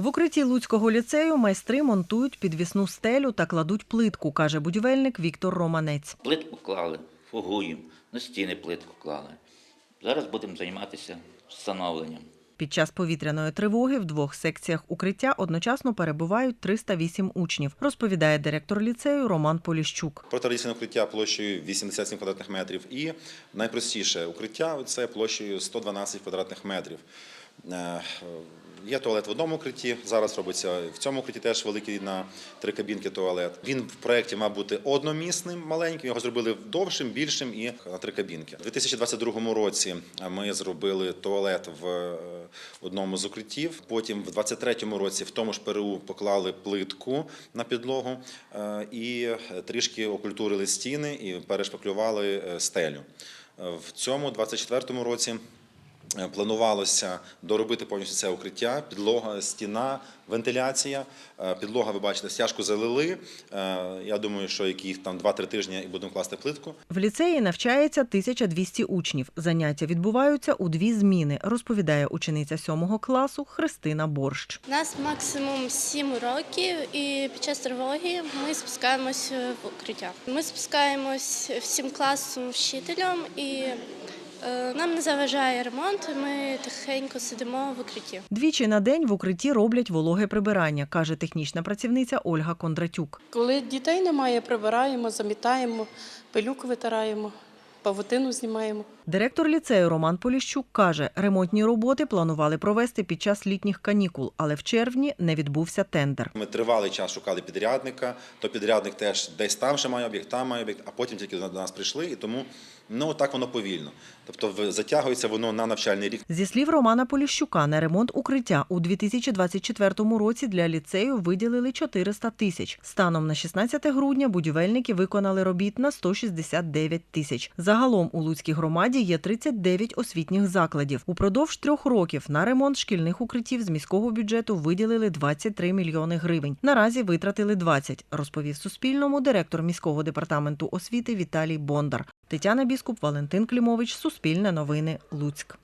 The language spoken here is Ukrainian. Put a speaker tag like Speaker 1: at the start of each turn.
Speaker 1: В укритті Луцького ліцею майстри монтують підвісну стелю та кладуть плитку, каже будівельник Віктор Романець.
Speaker 2: Плитку клали, фугуємо, на стіни плитку клали. Зараз будемо займатися встановленням.
Speaker 1: Під час повітряної тривоги в двох секціях укриття одночасно перебувають 308 учнів, розповідає директор ліцею Роман Поліщук.
Speaker 3: Протирадіаційне укриття площею 87 квадратних метрів і найпростіше укриття це площею 112 квадратних метрів. Є туалет в одному укритті, зараз робиться в цьому укритті теж великий на три кабінки туалет. Він в проєкті мав бути одномісним, маленьким, його зробили довшим, більшим і на три кабінки. У 2022 році ми зробили туалет в е, одному з укриттів. Потім в 2023 році в тому ж ПРУ поклали плитку на підлогу е, і трішки окультурили стіни і перешпаклювали е, стелю. В цьому 2024 році планувалося доробити повністю це укриття, підлога, стіна, вентиляція. Е, Підлога, ви бачите, стяжку залили. Е, Я думаю, що яких там 2-3 тижні і будемо класти плитку.
Speaker 1: В ліцеї навчається 1200 учнів. Заняття відбуваються у дві зміни, розповідає учениця сьомого класу Христина Борщ.
Speaker 4: Нас максимум 7 років, і під час тривоги ми спускаємось в укриття. Ми спускаємось всім класом вчителем, і е, нам не заважає ремонт. Ми тихенько сидимо в укритті.
Speaker 1: Двічі на день в укритті роблять вологе прибирання, каже технічна працівниця Ольга Кондратюк.
Speaker 5: Коли дітей немає, прибираємо, замітаємо, пилюку витираємо, павутину знімаємо.
Speaker 1: Директор ліцею Роман Поліщук каже, ремонтні роботи планували провести під час літніх канікул, але в червні не відбувся тендер.
Speaker 3: Ми тривалий час шукали підрядника, то підрядник теж десь там ще має об'єкт, там має об'єкт, а потім тільки до нас прийшли, і тому ну так воно повільно. Тобто затягується воно на навчальний рік.
Speaker 1: Зі слів Романа Поліщука, на ремонт укриття у 2024 році для ліцею виділили 400 тисяч. Станом на 16 грудня будівельники виконали робіт на 169 тисяч. Загалом у Луцькій громаді є 39 освітніх закладів. Упродовж трьох років на ремонт шкільних укриттів з міського бюджету виділили 23 мільйони гривень. Наразі витратили 20, розповів Суспільному директор міського департаменту освіти Віталій Бондар. Тетяна Біскуп, Валентин Клімович, Суспільне новини, Луцьк.